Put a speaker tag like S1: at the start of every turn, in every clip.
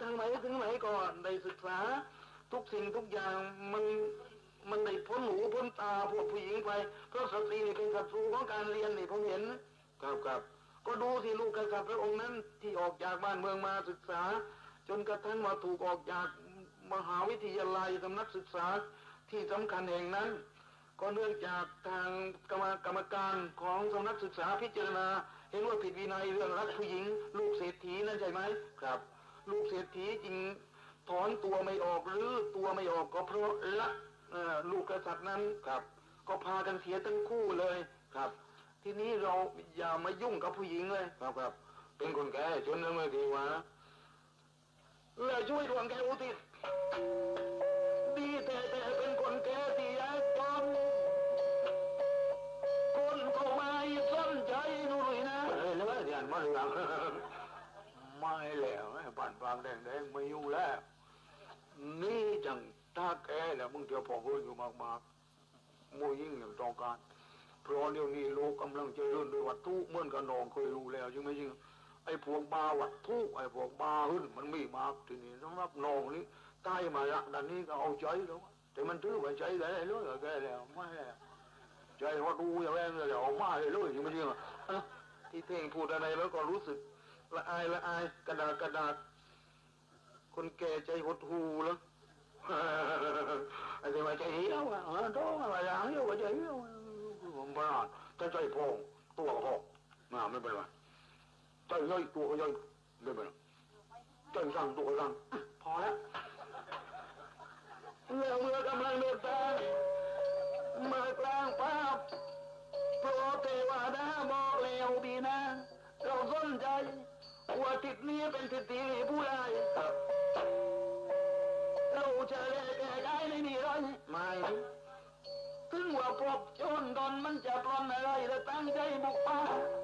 S1: ทางไหนถึงไหนก่อนได้ศึกษา ทุกสิ่งทุกอย่างมันมันได้พ้นหูพ้นตาพวกผู้หญิงไปเพราะสตรีนี่เป็นศัตรูของการเรียนนี่ผมเห็นครับครับก็ดูสิลูกกษัตริย์พระองค์นั้นที่ออกจากบ้านเมืองมาศึกษา จนกระทั่งมาถูกออกจากมหาวิทยาลัยสำนักศึกษาที่สำคัญแห่งนั้น ก็เนื่องจากทางกรรมกรรมการของสำนักศึกษาพิจารณา เห็นว่าผิดวินัยเรื่องรักผู้หญิง ลูกเศรษฐีนั่นใช่ไหมครับ ลูกเศรษฐีจริงถอนตัวไม่ออกหรือตัวไม่ออกก็เพราะละเอ่อลูกกษัตริย์นั้นครับ ก็พากันเสียทั้งคู่เลยครับ ทีนี้เราอย่ามายุ่งกับผู้หญิงเลยครับครับ เป็นคนแก่ชนนั้นไม่ดีวะแล้วช่วยดวงแกอุทิศดีแต่แต่เป็นคนแก่ที่ยากจนคนก็ไม่สนใจหนุ่ยนะเฮ้ยแล้วเดี๋ยวมาหลัง ไม่แล้วไอ้บ้านบางแดงแดงไม่อยู่แล้ว นี่จังถ้าแกแล้วมึงเดี๋ยวพอพูดอยู่มากๆมูยิ่งอย่างต้องการเพราะเดี๋ยวนี้โลกกำลังเจริญด้วยวัตถุเหมือนกับนองเคยรู้แล้วใช่ไหมจริงไอ้พวกบาวัตถุไอ้พวกบาหึ่นมันมีมากทีนี้สำหรับนองนี่ใต้มาละดันนี้ก็เอาใจแล้วแต่มันถือว่าใจแกเลยแกแล้วไม่แล้วใจว่าดูอย่างแรงเลยออกมาเลยเลยใช่ไหมจริงที่เท่งพูดอะไรแล้วก็รู้สึก ละอายละอายกระดาษกระดาษคนแก่ใจหดหูแล้วไอ้ที่ว่าใจเหี้ยวอะเออโตอะไรอย่างเหี้ยวใจเหี้ยวผมบ้าถ้าใจพองตัวก็พองมาไม่เป็นไรใจย่อยตัวย่อยไม่เป็นไรใจสั่งตัวสั่งพอแล้วเมื่อเมื่อกำลังเดินทางมากลางป่าโปรเทวดาบอกแล้วดีนะเราสนใจ ว่าทิศนี้เป็นทิศที่ผู้ใดครับเราจะเล่แก่ได้ไม่มีไรไม่ถึงว่าพบโจนตอนมันจะปลอนอะไรแล้วตั้งใจบุกป่ามา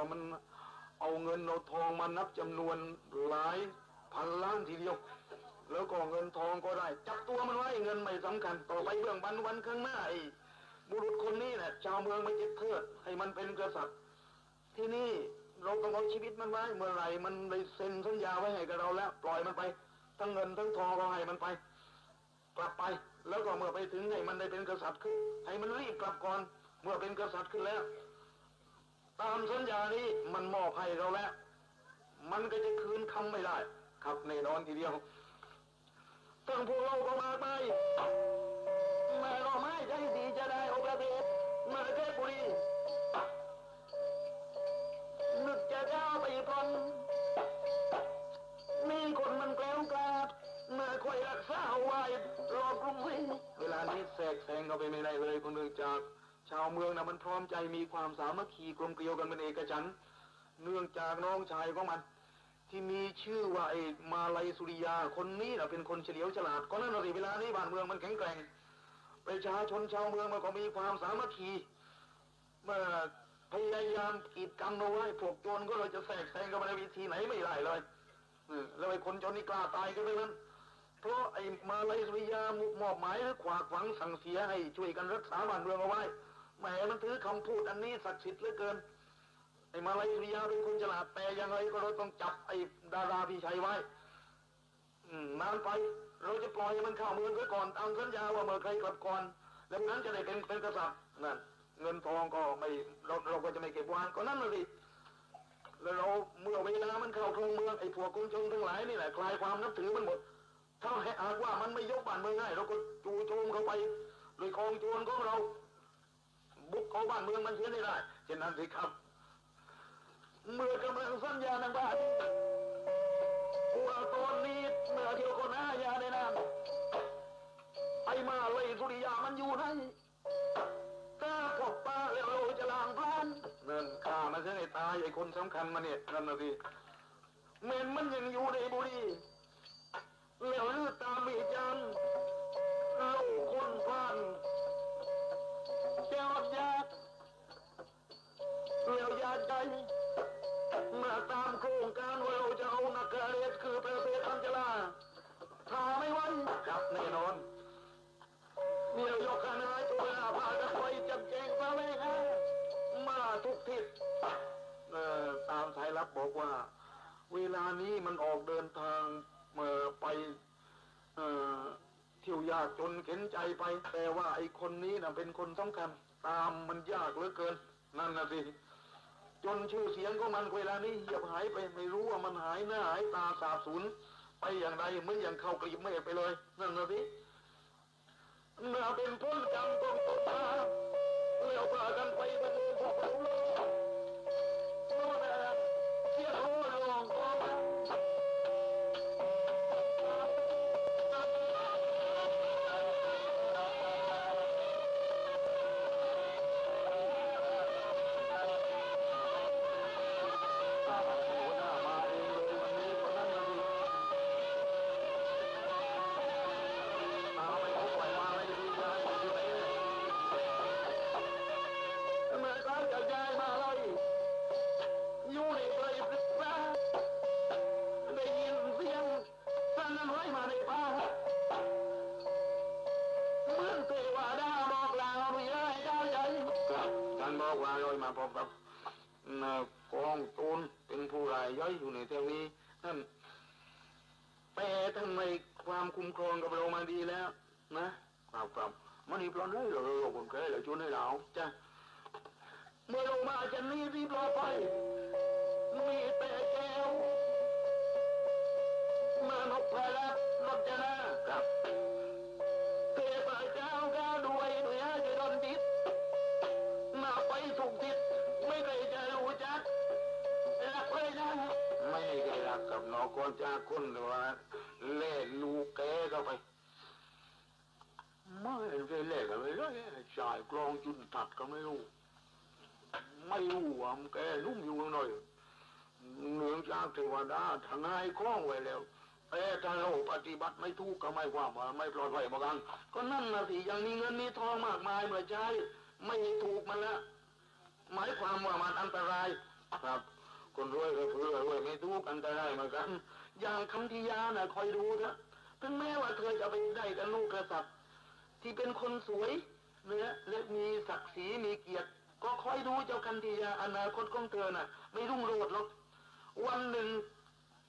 S1: ว่ามันเอาเงินเอาทองมานับจำนวนหลายพันล้านทีเดียว แล้วก็เงินทองก็ได้ จับตัวมันไว้เงินไม่สำคัญ ต่อไปเบื้องบันวันข้างหน้าไอ้บุรุษคนนี้แหละชาวเมืองไม่จะเทิดให้มันเป็นกษัตริย์ ที่นี่เราต้องเอาชีวิตมันไว้เมื่อไหร่มันได้เซ็นสัญญาไว้ให้กับเราแล้ว ปล่อยมันไป ทั้งเงินทั้งทองก็ให้มันไป กลับไป แล้วก็เมื่อไปถึงให้มันได้เป็นกษัตริย์ขึ้นให้มันรีบกลับก่อน เมื่อเป็นกษัตริย์ขึ้นแล้ว ตามสัญญานี้มันมอบให้เราแล้ว มันก็จะคืนคำไม่ได้ ครับในนอนทีเดียวตั้งพวกเราก็มาไปมาเราไม่ใจดีจะได้โอกาสมาเทพบุรีนึกจะได้ไปพันมีคนมันแกล้วกลาดมาคอยรักษาไว้รอกรุงเวลานี้แทกแซงเขาไปไม่ได้เลย ชาวเมืองนะมันพร้อมใจมีความสามัคคีกลมเกลียวกันเป็นเอกฉันเนื่องจากน้องชายของมัน ที่มีชื่อว่าไอ้มาลัยสุริยาคนนี้นะเป็นคนเฉลียวฉลาดก็นั่นนะสิเวลานี้บ้านเมืองมันแข็งแกร่งประชาชนชาวเมืองมันก็มีความสามัคคีเมื่อพยายามกีดกันเอาไว้พวกโจรก็เลยจะแทรกแซงกันมาในวิธีไหนไม่ได้เลยแล้วไอ้คนจนนี่กล้าตายกันเลยนั้นเพราะไอ้มาลัยสุริยามอบหมายให้ขวากหวังสั่งเสียให้ช่วยกันรักษาบ้านเมืองเอาไว้ แหมมันถือคำพูดอันนี้ศักดิ์สิทธิ์เหลือเกินไอ้มาลัยสุริยาเป็นคนฉลาดแต่อย่างไรก็เราต้องจับไอ้ดาราพี่ชัยไว้นานไปเราจะปล่อยให้มันเข้าเมืองไว้ก่อนตามสัญญาว่าเมื่อใครกลับก่อนแล้วนั้นจะได้เป็นเป็นกษัตริย์นั่นเงินทองก็ไม่เราเราก็จะไม่เก็บไว้ก็นั่นเลยแล้วเราเมื่อเวลามันเข้าครองเมืองไอ้พวกคนชนทั้งหลายนี่แหละคลายความนับถือมันหมด ถ้าหากว่ามันไม่ยกบ้านเมืองให้เราก็จู่โจมเข้าไปโดยกองโจรของเรา บุกเข้าบ้านเมืองมันเสียไม่ได้เช่นนั้นสิครับ เมื่อกำลังสัญญาณบ้านว่าตอนนี้เมื่อเที่ยวคนหายาในนั้นไอ้มาเลยสุริยามันอยู่ไหนถ้าพบป้าแล้วเราจะล้างพลานเงินข้ามันจะให้ตายไอ้คนสำคัญมาเนี่ยนั่นนะสิเมนมันยังอยู่ในบุรีเหลวลือตามมีจันลูกคนพัน เจ้ายากเหลวยาใจมาตามโครงการว่าเราจะเอานักการเรียนคือประเทศอัญจลาทาไม่ไหวครับแน่นอนเหนียวยกคณะตัวหน้าพากันไปจับแจงซะเลยฮะมาทุกทิศเอ่อตามสายลับบอกว่า เวลานี้มันออกเดินทางไปเอ่อเที่ยวยากจนเข็นใจไป แต่ว่าไอ้คนนี้นะเป็นคนสำคัญ ตามมันยากเหลือเกิน นั่นนะสิจนชื่อเสียงของมันเวลานี้เหียบหายไปไม่รู้ว่ามันหายหน้าหายตาสาบสูญไปอย่างไรเหมือนอย่างเข้ากลีบเมฆไปเลย นั่นนะสิเมื่อเป็นพ้นกรรมของตกตาแล้วพากันไปบรรลุพรานบอกว่าลอยมาพบกับกองโจรเป็นผู้รายย่อยอยู่ในแถวนี้นั่นแต่ท่านในความคุ้มครองกับเรามาดีแล้ว นะครับครับมันนี่ปลอดเลยเราเราคนแก่เราชวนให้เราจ้ะเมื่อเรามาจะนี้ที่ปลอดภัยมีแต่แก้วมานพพลัดรจนาครับ ไปถูกทิศไม่เคยจะรู้จักรักเลยนะไม่เคยรักกับน้องคนจากคนหรือว่าเล่ลูกแกเข้าไปไม่เคยเล่นกันไปเลยชายกลองจุนตัดก็ไม่รู้ไม่รู้ว่ามแกนุ่มอยู่หน่อยเนื่องจากเทวดาทนายคล้องไว้แล้วแต่ถ้าเราปฏิบัติไม่ถูกก็ไม่ความว่าไม่ปลอดภัยเหมือนกันก็นั่นนะสิยังมีเงินมีทองมากมายเมื่อใช้ไม่ถูกมันละ หมายความว่ามันอันตรายครับ คนรวยก็คือรวยไม่ทุกอันตรายเหมือนกัน อย่างคำทิยาน่ะคอยดูเถอะถึงแม้ว่าเธอจะไปได้กับลูกกษัตริย์ที่เป็นคนสวยเนื้อและมีศักดิ์ศรีมีเกียรติ ก็คอยดูเจ้าคันธียาอนาคตของเธอน่ะ ไม่รุ่งโรจน์หรอกวันหนึ่ง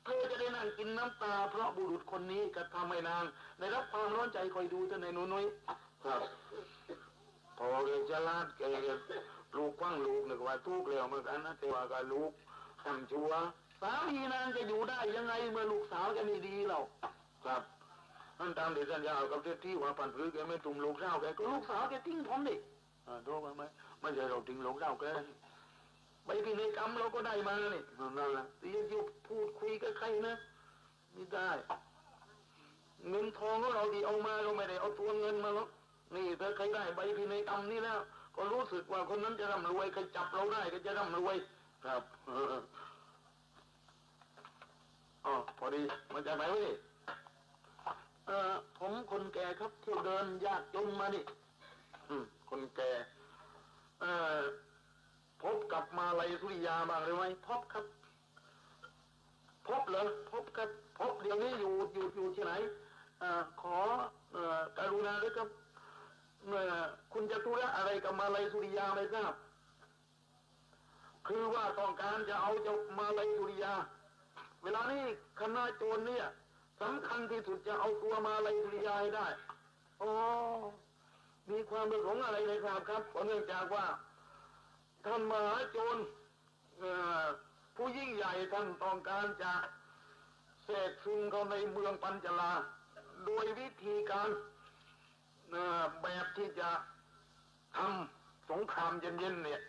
S1: เธอจะได้นั่งกินน้ำตา เพราะบุรุษคนนี้กระทำให้นางได้รับความร้อนใจคอยดูเธอในหนูนุ้ยครับพอเรียนฉลาดแก ลูกกว้างลูกนึกว่าทุกเร็วเหมือนกันนะแต่ว่าก็ลูกทำชัวสามีนางจะอยู่ได้ยังไงเมื่อลูกสาวจะไม่ดีเราครับนั่นตามที่สัญญากับเจ้าที่ว่าปันพื้แกไม่ตุ่มลูกสาวแกก็ลูกสาวแกทิ้งผมดิอ่าโทษไหมไหมไม่ใช่เราทิ้งลูกสาวแกไปพินัยกรรมเราก็ได้มานี่นั่นแหละที่จะพูดคุยกับใครนะไม่ได้เงินทองของเราดีเอามาเราไม่ได้เอาตัวเงินมาหรอกนี่ถ้าใครได้ใบพินัยกรรมนี่แล้ว ก็รู้สึกว่าคนนั้นจะร่ำรวยใครจับเราได้ก็จะร่ำรวย ครับอ๋อพอดีมาจากไหนวะนี่เออผมคนแก่ครับที่เดินยากจนมานี่คนแก่เออพบกับมาลัยสุริยาบ้างหรือไม่พบครับ พบเหรอพบครับ พบเดี๋ยวนี้อยู่อยู่อยู่ที่ไหนเออขอเอ่อการุณาด้วยครับ คุณจะธุระอะไรกับมาลัยสุริยาไม่ทราบ คือว่าต้องการจะเอาจ้ามาลัยสุริยา เวลานี้คณะโจรเนี่ยสำคัญที่สุดจะเอาตัวมาลัยสุริยาให้ได้อ๋อมีความประสงค์อะไรในครับครับเพราะเนื่องจากว่าท่านมหาโจรผู้ยิ่งใหญ่ท่านต้องการจะเสกซึมเข้าในเมืองปัญจลา โดยวิธีการ แบบที่จะทำสงครามเย็นๆเนี่ย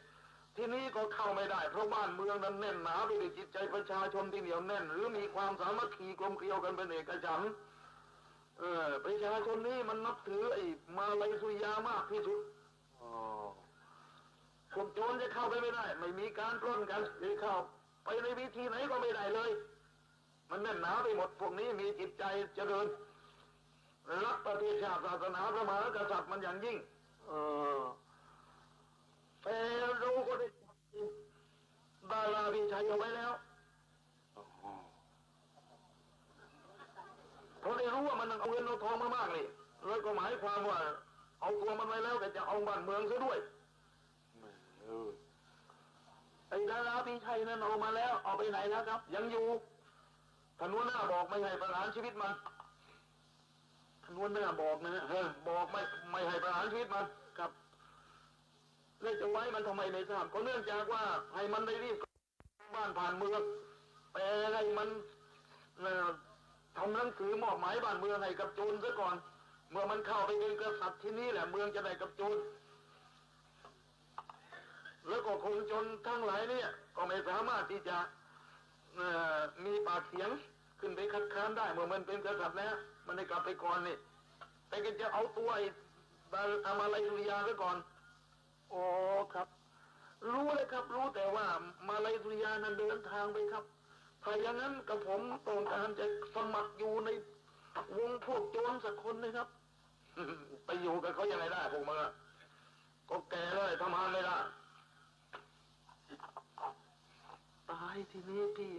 S1: ที่นี้ก็เข้าไม่ได้ เพราะบ้านเมืองนั้นแน่นหนาไปด้วยจิตใจประชาชนที่เหนียวแน่น หรือมีความสามัคคีกลมเกลียวกันเป็นเอกฉันท์เออประชาชนนี้มันนับถือไอ้มาลายสุยามากที่สุดพวกโจรจะเข้าไปไม่ได้ ไม่มีการปล้นกันจะเข้า ไปในวิธีไหนก็ไม่ได้เลย มันแน่นหนาไปหมดพวกนี้มีจิตใจเจริญ รักประเทศชาติศาสนาพระมหากษัตริย์มันอย่างยิ่ง เออแต่เราก็ได้ดาราพิชัยเอาไว้แล้วเพราะได้รู้ว่ามันเอาเงินเอาทองมามากนี่แล้วก็หมายความว่า เอาตัวมันไว้แล้วแต่จะเอาบ้านเมืองซะด้วยไอ้ดาราพิชัยนั้นเอามาแล้ว เอาไปไหนแล้วครับ ยังอยู่ท่านหัวหน้าบอกไม่ให้ประหารชีวิตมัน ท่านหัวหน้าบอกนะเออบอกไม่ไม่ให้ประหารชีวิตมันครับแล้วจะไว้มันทำไมในทราบก็เนื่องจากว่าให้มันได้รีบบ้านผ่านเมืองไปให้มันเอ่อทำหนังสือมอบหมายบ้านเมืองให้กับโจรซะก่อน เมื่อมันเข้าไปเป็นกษัตริย์ที่นี่แหละเมืองจะได้กับโจรแล้วก็คนจนทั้งหลายเนี่ย ก็ไม่สามารถที่จะเอ่อมีปากเสียง ขึ้นไปคัดค้านได้เมื่อมันเป็นกษัตริย์แล้วมันได้กลับไปก่อนนี่แต่ก็จะเอาตัวไอ้บาอามาลายสุริยาซะก่อนโอ้ครับ รู้เลยครับ รู้แต่ว่ามาลายสุริยานั้นเดินทางไปครับถ้าอย่างนั้นกับผมต้องการจะสมัครอยู่ในวงพวกโจรสักคนนะครับไปอยู่กับเขายังไงได้พวกมึงอก็แก่เลยทำงานไม่ได้ตายทีนี้พี่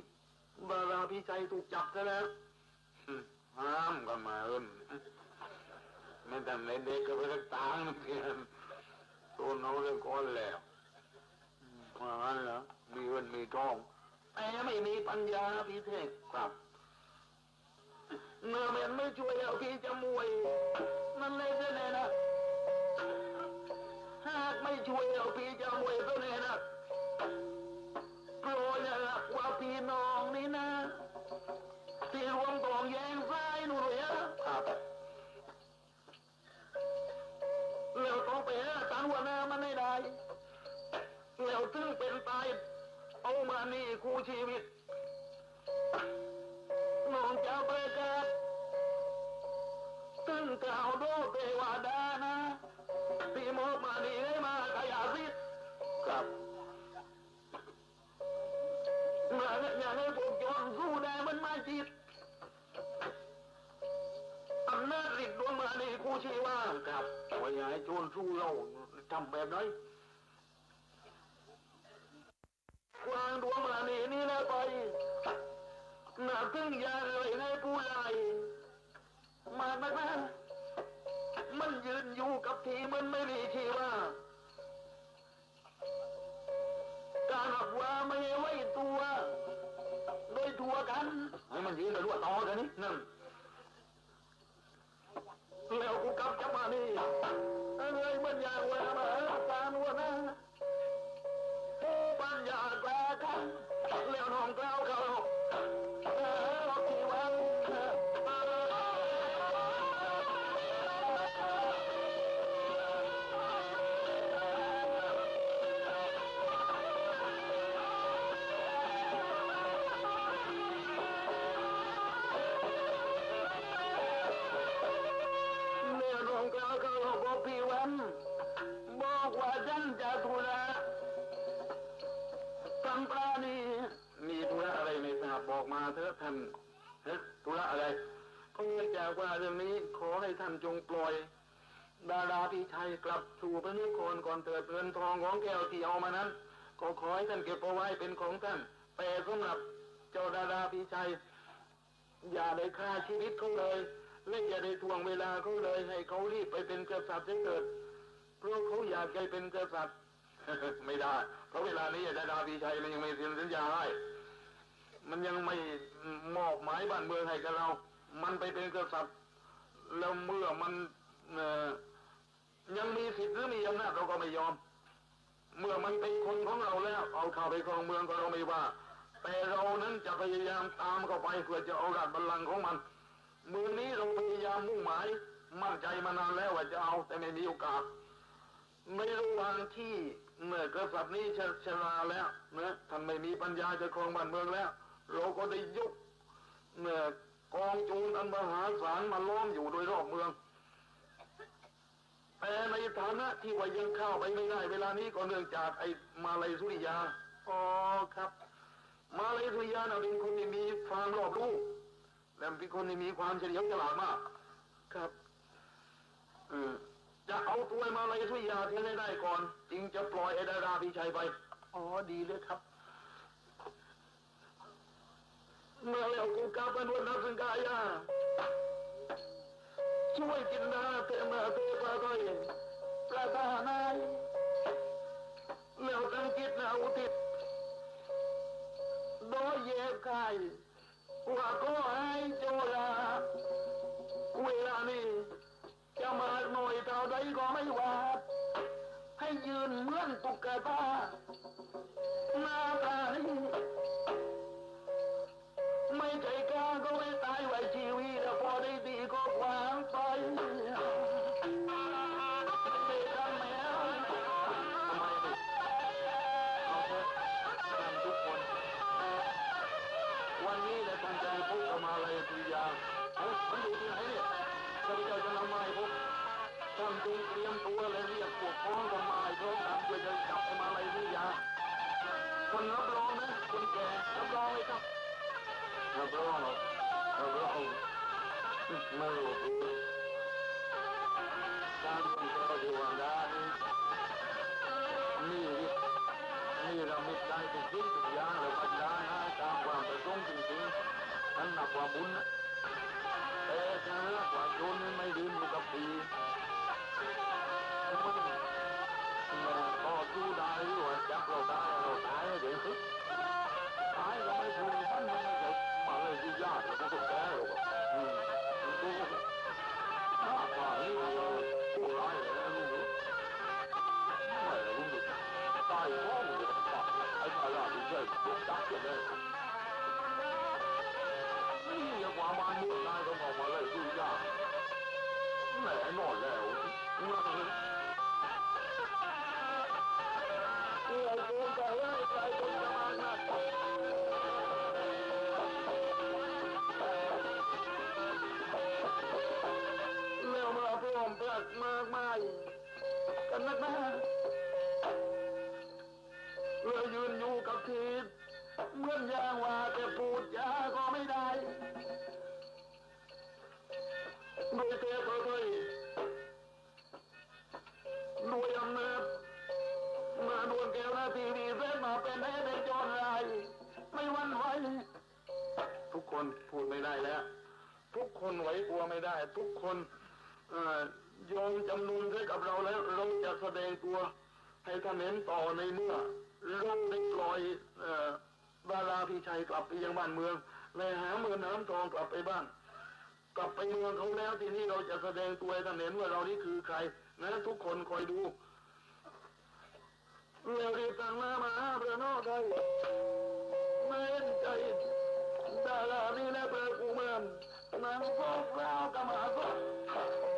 S1: บาราพี่ใจถูกจับซะแล้วห้ามกันมาเอินไม่ทำในเด็กก็ไปรักตางนะเพื่อนตัวน้องเรื่องก้อนแล้วมางั้นเหรอมีเงินมีทองแต่ไม่มีปัญญาพี่เทศครับเมื่อมันไม่ช่วยเอาพี่จะมวยนั่นเลยจะแน่นะหากไม่ช่วยเอาพี่จะมวยก็แน่นะ โปรดอย่าหลักว่าพี่น้องนี่นะที่รวมกองแยงซ้ายหนูเลยครับแล้วต้องไปหาตันหัวหน้ามันให้ได้ แล้วถึงเป็นตายเอามานี่คู่ชีวิตน้องจะประกาศตึงกล่าวโดเทวดานะที่มอบมานี่ให้มาขยาสิทธิ์ครับ ออย่าให้พวกโยนสู้ได้มันมาจิตอำนาจฤทธิ์ดวงมานี่คู่ชีว่าครับว่าอย่าให้โจรสู้เราทำแบบไหนกวางดวงมานีนี่นะไปหน้าพึ่งยาเลยให้ผู้ไล่มาไหมมามันยืนอยู่กับที่มันไม่มีชีว่า กันให้มันยืนไปรั่วต่อกันนี่นั่นแล้วกูกลับจะมานี่เอ้ยมันอยากแหวมาตาหนวนะผู้ปัญญากล้ากั มาเถอะท่านเฮ้ธุระอะไรก็เนื่องจากว่าเรื่องนี้ขอให้ท่านจงปล่อย ดาราพีชัยกลับสู่พระนิโคนก่อนเถิดเงินทองของแก้วที่เอามานั้น ก็ขอให้ท่านเก็บเอาไว้เป็นของท่านแต่สำหรับเจ้าดาราพีชัย อย่าได้ฆ่าชีวิตเขาเลยและอย่าได้ทวงเวลาเขาเลย ให้เขารีบไปเป็นกษัตริย์เสียเกิดเพราะเขาอยากจะเป็นกษัตริย์ไม่ได้ เพราะเวลานี้ดาราพีชัยมันยังไม่เซ็นสัญญาให้ มันยังไม่มอบหมายบ้านเมืองให้กับเรา มันไปเป็นกษัตริย์แล้วเมื่อมันเอยังมีสิทธิ์หรือมีอำนาจเราก็ไม่ยอม เมื่อมันเป็นคนของเราแล้ว เอาเข้าไปครองเมืองก็เราไม่ว่า แต่เรานั้นจะพยายามตามเข้าไปเพื่อจะเอาราชบัลลังก์ของมันเมืองนี้เราพยายามมุ่งหมายมั่นใจมานานแล้วว่าจะเอาแต่ไม่มีโอกาสในระหว่างที่เมื่อกษัตริย์นี้ชชราแล้วนะท่านไม่มีปัญญาจะครองบ้านเมืองแล้ว เราก็ได้ยุกเมื่อกองโจรอันมหาศาลมาล้อมอยู่โดยรอบเมือง แต่ในฐานะที่ว่ายังเข้าไปไม่ได้ เวลานี้ก็เนื่องจากไอ้มาลายสุริยาอ๋อครับ มาลายสุริยาน่ะเป็นคนที่มีความรอบรู้และเป็นคนที่มีความเฉลียวฉลาดมาก ครับเออจะเอาตัวมาลายสุริยาที่ให้ได้ก่อน จึงจะปล่อยไอ้ดาราพิชัยไป อ๋อดีเลยครับ เมื่อแล้วกูกับมาด้วยนักสังกายาช่วยกินนาเทมาเทปาต้อย วันนี้เนี่ยท่านจพบกับมาเลยตุยาเอ้มันอยู่ที่ไหนเนี่ยข้าพเจ้าจะนำมาให้พบท่านจงเตรียมตัวและเรียกพวกพ้องกันมาพร้อมกันเพื่อจะจับมาเลยตุยาคนรับรองนะคนแก่รับรองเลยครับรับรองรับรองไม่รู้การที่เราอยู่วันนี้นี่ นี่เราไม่ได้ทุกสิ่งทุกอย่างเราปัญญาตามความประสงค์จริงๆนั่นนับว่าบุญแต่ถ้าหากว่าโยนไม่ดื่มอยู่กับปี เหมือนอย่างว่าจะพูดจาก็ไม่ได้โดยเทพเทยด้วยอำนาจมาดวลแก้วนาทีวีเส้นมาเป็นให้ในจอนไรไม่วันไหวทุกคนพูดไม่ได้แล้ว ทุกคนไหวกลัวไม่ได้ ทุกคนอยอมจำนวนให้กับเราแล้ว เราจะแสดงตัว ให้ท่านเห็นต่อในเมื่อเราได้ปล่อยเอ ดาราพี่ชัยกลับไปยังบ้านเมืองเลยหาเมืองน้ำทองกลับไปบ้าน กลับไปเมืองเขาแล้วทีนี้เราจะแสดงตัวท่านเห็นว่าเรานี่คือใครนะทุกคนคอยดูเรียรีบตั้งมามาพระนอกใจไม่ใจดารานี่แหละเปิดกูเมือนนางฟ้เฟ้ากรรมาฟ้า